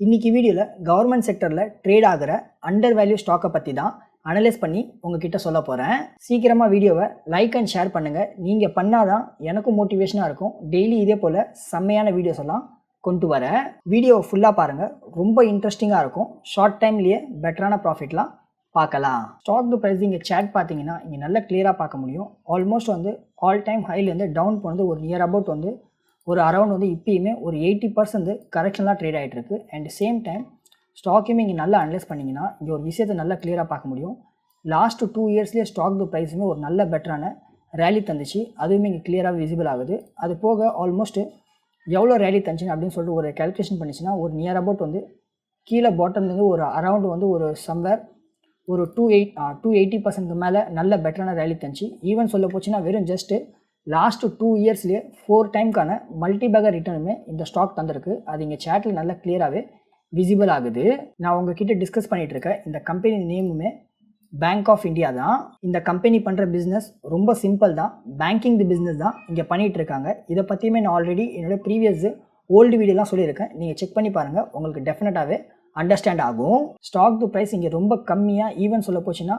இன்றைக்கி வீடியோவில் கவர்மெண்ட் செக்டரில் ட்ரேட் ஆகிற அண்டர் வேல்யூ ஸ்டாக்கை பற்றி தான் அனலைஸ் பண்ணி உங்ககிட்ட சொல்ல போகிறேன் சீக்கிரமாக வீடியோவை லைக் அண்ட் ஷேர் பண்ணுங்கள் நீங்கள் பண்ணாதான் எனக்கும் மோட்டிவேஷனாக இருக்கும். டெய்லி இதே போல் செம்மையான வீடியோஸ் எல்லாம் கொண்டு வரேன் வீடியோவை ஃபுல்லாக பாருங்கள் ரொம்ப இன்ட்ரெஸ்டிங்காக இருக்கும். ஷார்ட் டைம்லேயே பெட்டரான ப்ராஃபிட்லாம் பார்க்கலாம். ஸ்டாக் ப்ரைஸ் இங்கே சேட் பார்த்தீங்கன்னா இங்கே நல்லா கிளியராக பார்க்க முடியும். ஆல்மோஸ்ட் வந்து ஆல் டைம் ஹைலேருந்து டவுன் போனது ஒரு நியர் அபவுட் வந்து ஒரு அரௌண்ட் வந்து இப்பயுமே ஒரு எயிட்டி பர்சன்ட் கரெக்ஷன்லாம் ட்ரேட் ஆகிட்டு இருக்கு அண்ட் சேம் டைம் ஸ்டாக்கையுமே இங்கே நல்லா அனலைஸ் பண்ணிங்கன்னா இங்கே ஒரு விஷயத்தை நல்லா கிளியராக பார்க்க முடியும். லாஸ்ட் டூ இயர்ஸ்லேயே ஸ்டாக் ப்ரைஸுமே ஒரு நல்ல பெட்டரான ரேலி தந்துச்சு. அதுவுமே இங்கே கிளியராக விசிபிள் ஆகுது. அது போக ஆல்மோஸ்ட் எவ்வளோ ரேலி தந்துச்சுன்னு அப்படின்னு சொல்லிட்டு ஒரு கேல்குலேஷன் பண்ணிச்சுன்னா ஒரு நியர் அபவுட் வந்து கீழே பாட்டம்லேருந்து ஒரு அரவுண்ட் வந்து ஒரு சம்வேர் ஒரு டூ எயிட் டூ எயிட்டி பர்சன்ட்க்கு மேலே நல்ல பெட்டரான ரேலி தந்துச்சு. ஈவன் சொல்ல போச்சுன்னா வெறும் ஜஸ்ட்டு லாஸ்ட் டூ இயர்ஸ்லேயே ஃபோர் டைம்க்கான மல்டிபேகர் ரிட்டர்னுமே இந்த ஸ்டாக் தந்திருக்கு. அது இங்கே சேட்டில் நல்லா கிளியராகவே விசிபிள் ஆகுது. நான் உங்ககிட்ட டிஸ்கஸ் பண்ணிகிட்டு இருக்கேன். இந்த கம்பெனி நேமுமே பேங்க் ஆஃப் இந்தியா தான். இந்த கம்பெனி பண்ணுற பிஸ்னஸ் ரொம்ப சிம்பிள் தான். பேங்கிங் தி பிஸ்னஸ் தான் இங்கே பண்ணிகிட்டு இருக்காங்க. இதை பற்றியுமே நான் ஆல்ரெடி என்னோடய ப்ரீவியஸ் ஓல்டு வீடியோலாம் சொல்லியிருக்கேன். நீங்கள் செக் பண்ணி பாருங்கள் உங்களுக்கு டெஃபினட்டாகவே அண்டர்ஸ்டாண்ட் ஆகும். ஸ்டாக் டு ப்ரைஸ் இங்கே ரொம்ப கம்மியாக ஈவன் சொல்ல போச்சுன்னா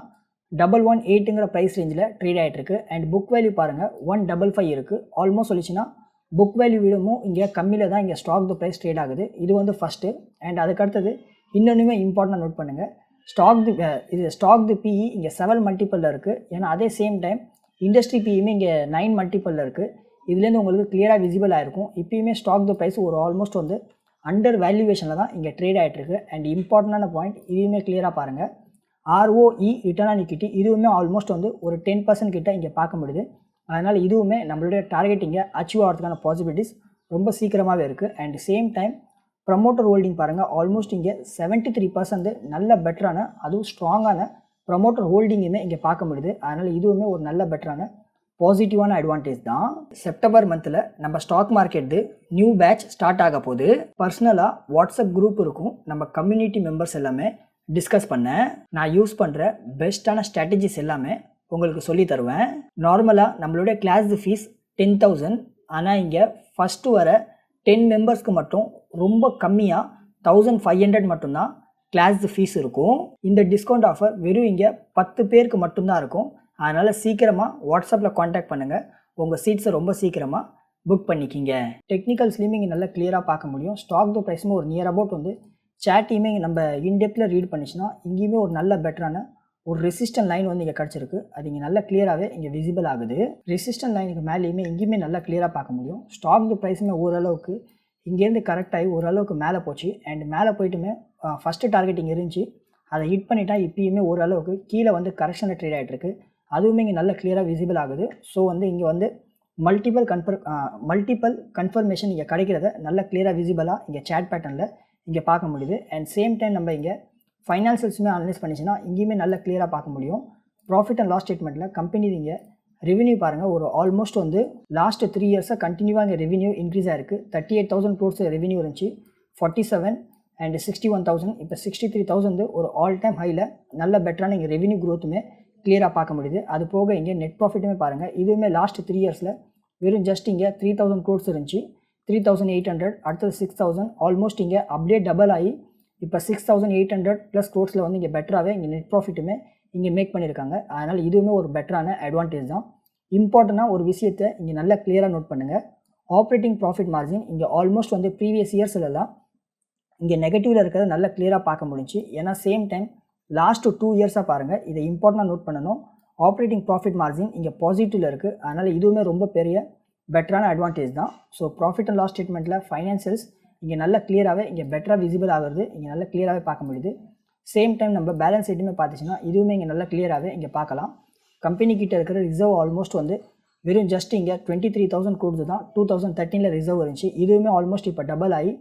டபுள் ஒன் எயிட்டுங்கிற ப்ரைஸ் ரேஞ்சில் ட்ரேட் ஆகிட்டு அண்ட் புக் வேல்யூ பாருங்கள் ஒன் டபுள் ஃபைவ் இருக்குது ஆல்மோஸ்ட் சொல்லிச்சுன்னா புக் வேல்யூ விடமும் இங்கே கம்மியில் தான் இங்கே ஸ்டாக் த ப்ரைஸ் ட்ரேட் ஆகுது. இது வந்து ஃபஸ்ட்டு அண்ட் அதுக்கடுத்தது இன்னொன்றுமே இம்பார்ட்டண்டாக நோட் பண்ணுங்கள் ஸ்டாக் தி இது ஸ்டாக் தி பிஇ இங்கே செவன் மல்டிப்பிளில் இருக்குது ஏன்னா அதே சேம் டைம் இண்டஸ்ட்ரி பிஇமே இங்கே நைன் மல்டிப்பிளில் இருக்குது இதுலேருந்து உங்களுக்கு கிளியராக விசிபிள் ஆகிருக்கும் இப்பயுமே ஸ்டாக் த ப்ரைஸ் ஒரு ஆல்மோஸ்ட் வந்து அண்டர் வேல்யூவேஷனில் தான் இங்கே ட்ரேட் ஆகிட்டு அண்ட் இம்பார்ட்டண்டான பாயிண்ட் இதுவுமே கிளியராக பாருங்கள் ஆர்ஓஇ ரிட்டர்ன் ஆன் இக்விட்டி இதுவுமே ஆல்மோஸ்ட் வந்து ஒரு டென் பர்சன்ட் கிட்ட இங்கே பார்க்க முடியுது. அதனால் இதுவுமே நம்மளுடைய டார்கெட்டிங்கை அச்சீவ் ஆகிறதுக்கான பாசிபிலிட்டிஸ் ரொம்ப சீக்கிரமாகவே இருக்குது and same time promoter holding பாருங்கள் ஆல்மோஸ்ட் இங்கே செவன்ட்டி த்ரீ பர்சன்ட் நல்ல பெட்டரான அதுவும் ஸ்ட்ராங்கான ப்ரமோட்டர் ஹோல்டிங்குமே இங்கே பார்க்க முடியுது. அதனால் இதுவுமே ஒரு நல்ல பெட்டரான பாசிட்டிவான அட்வான்டேஜ் தான். செப்டம்பர் மந்தில் நம்ம stock market new batch start ஆக போது பர்சனலாக வாட்ஸ்அப் குரூப் இருக்கும். நம்ம கம்யூனிட்டி மெம்பர்ஸ் எல்லாமே டிஸ்கஸ் பண்ணேன் நான் யூஸ் பண்ணுற பெஸ்ட்டான ஸ்ட்ராட்டஜிஸ் எல்லாமே உங்களுக்கு சொல்லி தருவேன். நார்மலாக நம்மளுடைய கிளாஸ் ஃபீஸ் டென் தௌசண்ட் ஆனால் இங்கே ஃபஸ்ட்டு வர டென் மெம்பர்ஸ்க்கு மட்டும் ரொம்ப கம்மியாக தௌசண்ட் ஃபைவ் ஹண்ட்ரட் மட்டும்தான் கிளாஸ் ஃபீஸ் இருக்கும். இந்த டிஸ்கவுண்ட் ஆஃபர் வெறும் இங்கே பத்து பேருக்கு மட்டும்தான் இருக்கும். அதனால் சீக்கிரமாக வாட்ஸ்அப்பில் காண்டாக்ட் பண்ணுங்கள் உங்கள் சீட்ஸை ரொம்ப சீக்கிரமாக புக் பண்ணிக்கிங்க. டெக்னிக்கல் இங்கே நல்லா கிளியராக பார்க்க முடியும். ஸ்டாக் த ப்ரைஸுமே ஒரு நியர் அபவுட் வந்து சேட்டையுமே நம்ம இன்டெப்த்தில் ரீட் பண்ணிச்சுன்னா இங்கேயுமே ஒரு நல்ல பெட்டரான ஒரு ரெசிஸ்டன்ட் லைன் வந்து இங்கே கிடச்சிருக்கு. அது இங்கே நல்லா கிளியராகவே இங்கே விசிபிள் ஆகுது. ரெசிஸ்டன்ட் லைனுக்கு மேலேயுமே இங்கேயுமே நல்லா கிளியராக பார்க்க முடியும். ஸ்டாக் ப்ரைஸுமே ஓரளவுக்கு இங்கேருந்து கரெக்டாகி ஓரளவுக்கு மேலே போச்சு. அண்ட் மேலே போயிட்டுமே ஃபஸ்ட்டு டார்கெட் இங்கே இருந்துச்சு. அதை ஹிட் பண்ணிட்டா இப்பயுமே ஓரளவுக்கு கீழே வந்து கரெக்ஷனில் ட்ரேட் ஆகிட்டு அதுவுமே இங்கே நல்லா கிளியராக விசிபிள் ஆகுது. ஸோ வந்து இங்கே வந்து மல்டிபிள் கன்ஃபர் மல்டிபிள் கன்ஃபர்மேஷன் இங்கே கிடைக்கிறத நல்ல கிளியராக விசிபிளாக இங்கே சேட் பேட்டர்னில் இங்கே பார்க்க முடியுது. அண்ட் சேம் டைம் நம்ம இங்கே ஃபைனான்சியல்ஸுமே அனலைஸ் பண்ணிச்சுன்னா இங்கேயுமே நல்லா கிளியராக பார்க்க முடியும். ப்ராஃபிட் அண்ட் லாஸ் ஸ்டேட்மெண்ட்டில் கம்பெனி இங்கே ரெவன்யூ பாருங்கள் ஒரு ஆல்மோஸ்ட் வந்து லாஸ்ட் த்ரீ இயர்ஸாக கண்டினியூவாக இங்கே ரெவன்யூ இன்க்ரீஸ் ஆயிருக்கு. Thirty eight thousand crores revenue இருந்துச்சு. Forty seven and sixty one thousand இப்போ சிக்ஸ்டி த்ரீ தௌசண்ட் ஒரு ஆல் டைம் ஹையில் நல்ல பெட்டரான இங்கே ரெவன்யூ க்ரோத்துமே கிளியராக பார்க்க முடியுது. அது போக இங்கே நெட் ப்ராஃபிட்டுமே பாருங்கள் இதுவுமே லாஸ்ட் த்ரீ இயர்ஸில் வெறும் ஜஸ்ட் இங்கே த்ரீ தௌசண்ட் க்ரோர்ஸ் இருந்துச்சு. த்ரீ தௌசண்ட் எயிட் ஹண்ட்ரட் அடுத்தது சிக்ஸ் தௌசண்ட் ஆல்மோஸ்ட் இங்கே அப்படியே டபுள் ஆகி இப்போ six thousand eight hundred plus க்ரோட்ஸில் வந்து இங்கே பெட்டராகவே இங்கே நெட் ப்ராஃபிட்டுமே இங்கே மேக் பண்ணியிருக்காங்க அதனால் இதுவுமே ஒரு பெட்டரான அட்வான்டேஜ் தான். இம்பார்ட்டண்ட்டாக ஒரு விஷயத்தை இங்கே நல்லா கிளியராக நோட் பண்ணுங்கள் ஆப்ரேட்டிங் ப்ராஃபிட் மார்ஜின் இங்கே ஆல்மோஸ்ட் வந்து ப்ரீவியஸ் இயர்ஸ்லலாம் இங்கே நெகட்டிவில் இருக்கிறத நல்லா கிளியராக பார்க்க முடிஞ்சு ஏன்னா சேம் டைம் லாஸ்ட் டூ இயர்ஸாக பாருங்கள் இதை இம்பார்ட்டண்டாக நோட் பண்ணணும். ஆப்ரேட்டிங் ப்ராஃபிட் மார்ஜின் இங்கே பாசிட்டிவில் இருக்குது அதனால் இதுவுமே ரொம்ப பெரிய பெட்டரான அட்வான்டேஜ் தான். ஸோ ப்ராஃபிட் அண்ட் லாஸ் ஸ்டேட்மெண்ட்டில் ஃபைனான்சியல்ஸ் இங்கே நல்லா கிளியராகவே இங்கே பெட்டராக விசிபிள் ஆகுறது இங்கே நல்லா கிளியராகவே பார்க்க முடியுது. சேம் டைம் நம்ம பேலன்ஸ் ஷீட்டுமே பார்த்துச்சுன்னா இதுவுமே இங்கே நல்லா கிளியராகவே இங்கே பார்க்கலாம். கம்பெனி கிட்ட இருக்கிற ரிசர்வ் ஆல்மோஸ்ட் வந்து வெறும் ஜஸ்ட் இங்கே டுவெண்ட்டி த்ரீ தௌசண்ட் கொடுத்து தான் டூ தௌசண்ட் தேர்ட்டீனில் ரிசர்வ் இருந்துச்சு. இதுவுமே ஆல்மோஸ்ட் இப்போ டபுள் ஆகி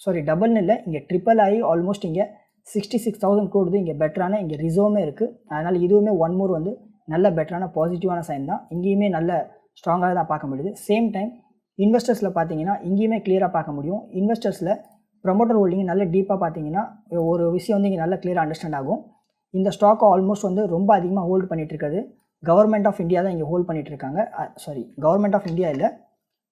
சாரி டபுள்னு இல்லை இங்கே ட்ரிபிள் ஆகி ஆல்மோஸ்ட் இங்கே சிக்ஸ்டி சிக்ஸ் தௌசண்ட் கொடுத்து இங்கே பெட்டரான இங்கே ரிசர்வுமே இருக்குது அதனால் இதுவுமே ஒன் மோர் வந்து நல்ல பெட்டரான பாசிட்டிவான சைன் தான். இங்கேயுமே நல்ல ஸ்ட்ராங்காக தான் பார்க்க முடியுது. சேம் டைம் இன்வெஸ்டர்ஸில் பார்த்தீங்கன்னா இங்கேயுமே கிளியராக பார்க்க முடியும். இன்வெஸ்டர்ஸில் ப்ரொமோட்டர் ஹோல்டிங் நல்ல டீப்பாக பார்த்தீங்கன்னா ஒரு விஷயம் வந்து இங்கே நல்லா கிளியராக அண்டர்ஸ்டாண்ட் ஆகும். இந்த ஸ்டாக்கை ஆல்மோஸ்ட் வந்து ரொம்ப அதிகமாக ஹோல்டு பண்ணிகிட்டு இருக்கிறது கவர்மெண்ட் ஆஃப் இந்தியா தான் இங்கே ஹோல்ட் பண்ணிகிட்டு இருக்காங்க. சாரி கவர்மெண்ட் ஆஃப் இந்தியா இல்லை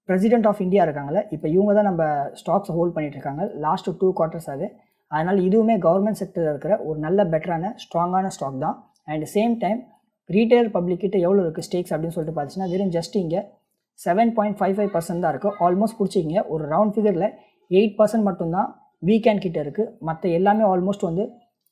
பிரசிடென்ட் ஆஃப் இந்தியா இருக்காங்களே இப்போ இவங்க தான் நம்ம ஸ்டாக்ஸ் ஹோல்ட் பண்ணிகிட்டு இருக்காங்க. லாஸ்ட் டூ குவார்ட்டர்ஸாகவே அதனால் இதுவுமே கவர்மெண்ட் செக்டரில் இருக்கிற ஒரு நல்ல பெட்டரான ஸ்ட்ராங்கான ஸ்டாக் தான். And same time retail public கிட்ட எவ்வளோ இருக்குது ஸ்டேக்ஸ் அப்படின்னு சொல்லிட்டு பார்த்துச்சுன்னா வெறும் ஜஸ்ட் இங்கே seven point five five percent தான் இருக்குது ஆல்மோஸ்ட் பிடிச்சிக்கிங்க. ஒரு ரவுண்ட் ஃபிகரில் எயிட் பர்சன்ட் மட்டும்தான் வீக்கேண்ட் கிட்ட இருக்குது மற்ற எல்லாமே ஆல்மோஸ்ட் வந்து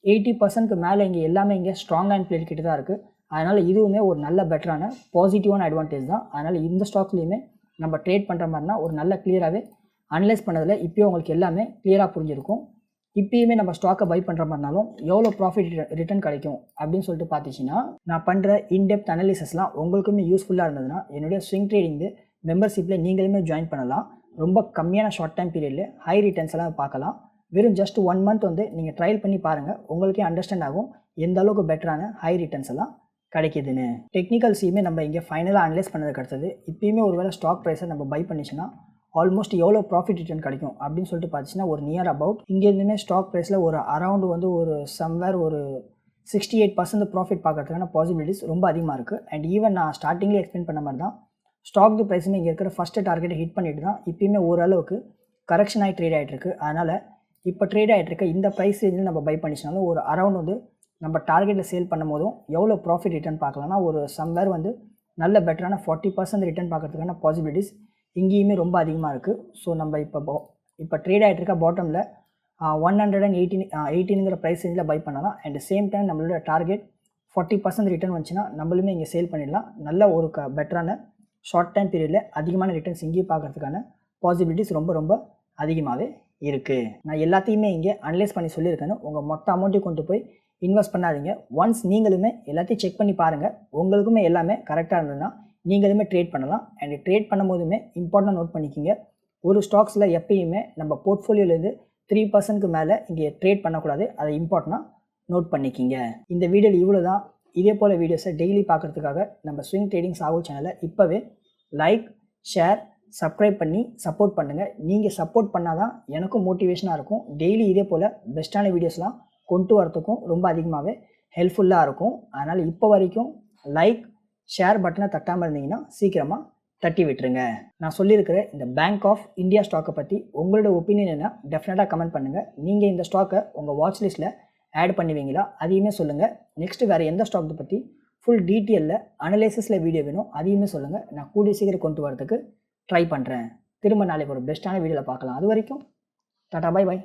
எயிட்டி பர்சன்ட்க்கு மேலே இங்கே எல்லாமே இங்கே ஸ்ட்ராங் அண்ட் பிளேட் கிட்ட தான் இருக்குது அதனால் இதுவுமே ஒரு நல்ல பெட்டரான பாசிட்டிவான அட்வான்டேஜ் தான். அதனால் இந்த ஸ்டாக்லேயுமே நம்ம ட்ரேட் பண்ணுற மாதிரினா ஒரு நல்ல கிளியராகவே அனலைஸ் பண்ணதில் இப்போயும் உங்களுக்கு எல்லாமே கிளியராக புரிஞ்சிருக்கும். இப்பயுமே நம்ம ஸ்டாக்கை பை பண்ணுற மாதிரினாலும் எவ்வளோ ப்ராஃபிட் ரிட்டர்ன் கிடைக்கும் அப்படின்னு சொல்லிட்டு பார்த்துச்சின்னா நான் பண்ணுற இன்டெப்த் அனாலிசஸ்லாம் உங்களுக்குமே யூஸ்ஃபுல்லாக இருந்ததுன்னா என்னுடைய ஸ்விங் ட்ரேடிங்கு மெம்பர்ஷிப்பில் நீங்களுமே ஜாயின் பண்ணலாம். ரொம்ப கம்மியான ஷார்ட் டைம் பீரியடில் ஹை ரிட்டர்ன்ஸ் எல்லாம் பார்க்கலாம். வெறும் ஜஸ்ட் ஒன் மந்த் வந்து நீங்கள் ட்ரையல் பண்ணி பாருங்கள் உங்களுக்கே அண்டர்ஸ்டாண்ட் ஆகும் எந்த அளவுக்கு பெட்டரான ஹை ரிட்டர்ன்ஸ் எல்லாம் கிடைக்குதுன்னு. டெக்னிக்கல்ஸையுமே நம்ம இங்கே ஃபைனலாக அனலைஸ் பண்ணதுக்கு அடுத்தது. இப்பயுமே ஒரு வேளை ஸ்டாக் ப்ரைஸை நம்ம பை பண்ணிச்சுன்னா ஆல்மோஸ்ட் எவ்வளோ ப்ராஃபிட் ரிட்டர்ன் கிடைக்கும் அப்படின்னு சொல்லிட்டு பார்த்துச்சுன்னா ஒரு நியர் அபவுட் இங்கேருந்துமே ஸ்டாக் ப்ரைஸில் ஒரு அரவுண்டு வந்து ஒரு சம்வேர் ஒரு சிக்ஸ்டி எயிட் பர்சன்ட் ப்ராஃபிட் பார்க்குறதுக்கான பாசிபிலிட்டிஸ் ரொம்ப அதிகமாக இருக்குது அண்ட் ஈவன் நான் ஸ்டார்டிங்லேயே எக்ஸ்பிளைன் பண்ண மாதிரி தான் ஸ்டாக் ப்ரைஸுமே இங்கே இருக்கிற ஃபஸ்ட்டு டார்கெட்டை ஹிட் பண்ணிட்டு தான் இப்போயுமே ஓரளவுக்கு கரெக்ஷன் ஆகி ட்ரேட் ஆகிட்டு இருக்கு. அதனால் இப்போ ட்ரேட் ஆகிட்டு இருக்க இந்த ப்ரைஸ் ரேஞ்சில் நம்ம பை பண்ணிச்சினாலும் ஒரு அரவுண்ட் வந்து நம்ம டார்கெட்டில் சேல் பண்ணும் போதும் எவ்வளோ ப்ராஃபிட் ரிட்டர்ன் பார்க்கலாம்னா ஒரு சம்வேர் வந்து நல்ல பெட்டரான ஃபார்ட்டி பர்சன்ட் ரிட்டர்ன் பார்க்குறதுக்கான பாசிபிலிட்டிஸ் இங்கேயுமே ரொம்ப அதிகமாக இருக்குது ஸோ நம்ம இப்போ போ- இப்போ ட்ரேட் ஆகிட்டு இருக்க பாட்டமில் ஒன் ஹண்ட்ரட் அண்ட் எயிட்டீன் எயிட்டீனுங்கிற ப்ரைஸ் ரேஞ்சில் பை பண்ணலாம். அண்ட் சேம் டைம் நம்மளோட டார்கெட் ஃபார்ட்டி பர்சன்ட் ரிட்டர்ன் வந்துச்சுன்னா நம்மளுமே இங்கே சேல் பண்ணிடலாம். நல்ல ஒரு க பெட்டரான ஷார்ட் டைம் பீரியடில் அதிகமான ரிட்டர்ன்ஸ் இங்கேயும் பார்க்கறதுக்கான பாசிபிலிட்டிஸ் ரொம்ப ரொம்ப அதிகமாகவே இருக்குது நான் எல்லாத்தையுமே இங்கே அனலைஸ் பண்ணி சொல்லியிருக்கேன்னு உங்கள் மொத்த அமௌண்ட்டையும் கொண்டு போய் இன்வெஸ்ட் பண்ணாதீங்க. ஒன்ஸ் நீங்களுமே எல்லாத்தையும் செக் பண்ணி பாருங்கள் உங்களுக்குமே எல்லாமே கரெக்டாக இருந்ததுன்னா நீங்களுமே ட்ரேட் பண்ணலாம். அண்ட் ட்ரேட் பண்ணும்போதுமே இம்பார்ட்டன்ட் நோட் பண்ணிக்கிங்க. ஒரு ஸ்டாக்ஸில் எப்பயுமே நம்ம போர்ட்ஃபோலியோலேருந்து த்ரீ பர்சன்ட்க்கு மேலே இங்கே ட்ரேட் பண்ணக்கூடாது. அதை இம்பார்ட்டனாக நோட் பண்ணிக்கிங்க. இந்த வீடியோவில் இவ்வளோ தான் இதே போல் வீடியோஸை டெய்லி பார்க்குறதுக்காக நம்ம ஸ்விங் ட்ரேடிங் சாகுல் சேனலை இப்போவே லைக் ஷேர் சப்ஸ்கிரைப் பண்ணி சப்போர்ட் பண்ணுங்கள் நீங்கள் சப்போர்ட் பண்ணால் தான் எனக்கும் மோட்டிவேஷனாக இருக்கும். டெய்லி இதே போல் பெஸ்ட்டான வீடியோஸ்லாம் கொண்டு வரத்துக்கும் ரொம்ப அதிகமாகவே ஹெல்ப்ஃபுல்லாக இருக்கும். அதனால் இப்போ வரைக்கும் லைக் ஷேர் பட்டனை தட்டாமல் இருந்தீங்கன்னா சீக்கிரமாக தட்டி விட்டுருங்க. நான் சொல்லியிருக்கிற இந்த பேங்க் ஆஃப் இந்தியா ஸ்டாக்கை பற்றி உங்களோட ஒப்பீனியன் என்ன? டெஃபினட்டாக கமெண்ட் பண்ணுங்கள் நீங்கள் இந்த ஸ்டாக்கை உங்கள் வாட்ச் லிஸ்ட்டில் ஆட் பண்ணுவீங்களா? அதையுமே சொல்லுங்கள் நெக்ஸ்ட்டு வேறு எந்த ஸ்டாக்கை பற்றி ஃபுல் டீட்டெயிலில் அனலைசிஸில் வீடியோ வேணும் அதையுமே சொல்லுங்கள் நான் கூடிய சீக்கிரம் கொண்டு வரதுக்கு ட்ரை பண்ணுறேன் திரும்ப நாளைக்கு ஒரு பெஸ்ட்டான வீடியோவில் பார்க்கலாம். அது வரைக்கும் டாட்டா பாய் பை